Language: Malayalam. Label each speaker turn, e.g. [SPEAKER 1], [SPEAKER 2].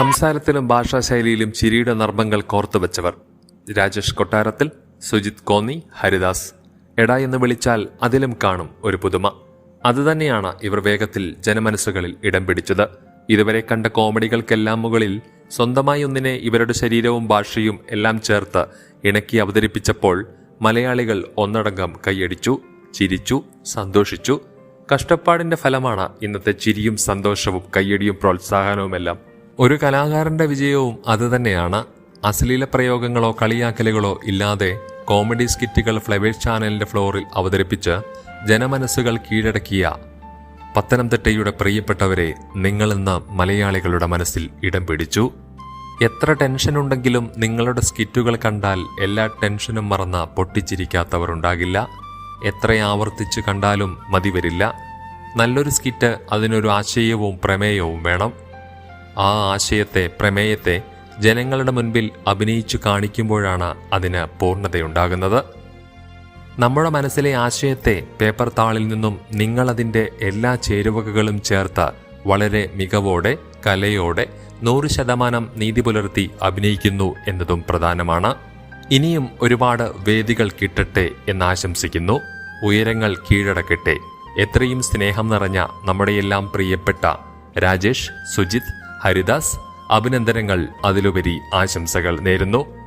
[SPEAKER 1] സംസാരത്തിലും ഭാഷാശൈലിയിലും ചിരിയുടെ നർമ്മങ്ങൾ കോർത്തുവെച്ചവർ രാജേഷ് കൊട്ടാരത്തിൽ സുജിത് കോന്നി ഹരിദാസ്. എടാ എന്ന് വിളിച്ചാൽ അതിലും കാണും ഒരു പുതുമ. അതുതന്നെയാണ് ഇവർ വേഗത്തിൽ ജനമനസ്സുകളിൽ ഇടം പിടിച്ചത്. ഇതുവരെ കണ്ട കോമഡികൾക്കെല്ലാം മുകളിൽ സ്വന്തമായി ഒന്നിനെ ഇവരുടെ ശരീരവും ഭാഷയും എല്ലാം ചേർത്ത് ഇണക്കി അവതരിപ്പിച്ചപ്പോൾ മലയാളികൾ ഒന്നടങ്കം കൈയടിച്ചു ചിരിച്ചു സന്തോഷിച്ചു. കഷ്ടപ്പാടിന്റെ ഫലമാണ് ഇന്നത്തെ ചിരിയും സന്തോഷവും കയ്യടിയും പ്രോത്സാഹനവുമെല്ലാം. ഒരു കലാകാരന്റെ വിജയവും അതുതന്നെയാണ് അശ്ലീല പ്രയോഗങ്ങളോ കളിയാക്കലുകളോ ഇല്ലാതെ കോമഡി സ്കിറ്റുകൾ ഫ്ലവേഴ്സ് ചാനലിന്റെ ഫ്ലോറിൽ അവതരിപ്പിച്ച് ജനമനസ്സുകൾ കീഴടക്കിയ പത്തനംതിട്ടയുടെ പ്രിയപ്പെട്ടവരെ നിങ്ങളെന്ന മലയാളികളുടെ മനസ്സിൽ ഇടം പിടിച്ചു. എത്ര ടെൻഷനുണ്ടെങ്കിലും നിങ്ങളുടെ സ്കിറ്റുകൾ കണ്ടാൽ എല്ലാ ടെൻഷനും മറന്ന പൊട്ടിച്ചിരിക്കാത്തവർ ഉണ്ടാകില്ല എത്ര ആവർത്തിച്ച് കണ്ടാലും മതി വരില്ല. നല്ലൊരു സ്കിറ്റ് അതിനൊരു ആശയവും പ്രമേയവും വേണം. ആ ആശയത്തെ പ്രമേയത്തെ ജനങ്ങളുടെ മുൻപിൽ അഭിനയിച്ചു കാണിക്കുമ്പോഴാണ് അതിന് പൂർണതയുണ്ടാകുന്നത്. നമ്മുടെ മനസ്സിലെ ആശയത്തെ പേപ്പർ താളിൽ നിന്നും നിങ്ങളതിന്റെ എല്ലാ ചേരുവകകളും ചേർത്ത് വളരെ മികവോടെ കലയോടെ നൂറ് ശതമാനം നീതി പുലർത്തി അഭിനയിക്കുന്നു എന്നതും പ്രധാനമാണ്. ഇനിയും ഒരുപാട് വേദികൾ കിട്ടട്ടെ എന്നാശംസിക്കുന്നു ഉയരങ്ങൾ കീഴടക്കട്ടെ. എത്രയും സ്നേഹം നിറഞ്ഞ നമ്മുടെയെല്ലാം പ്രിയപ്പെട്ട രാജേഷ് സുജിത് ഹരിദാസ് അഭിനന്ദനങ്ങൾ അതിലുപരി ആശംസകൾ നേരുന്നു.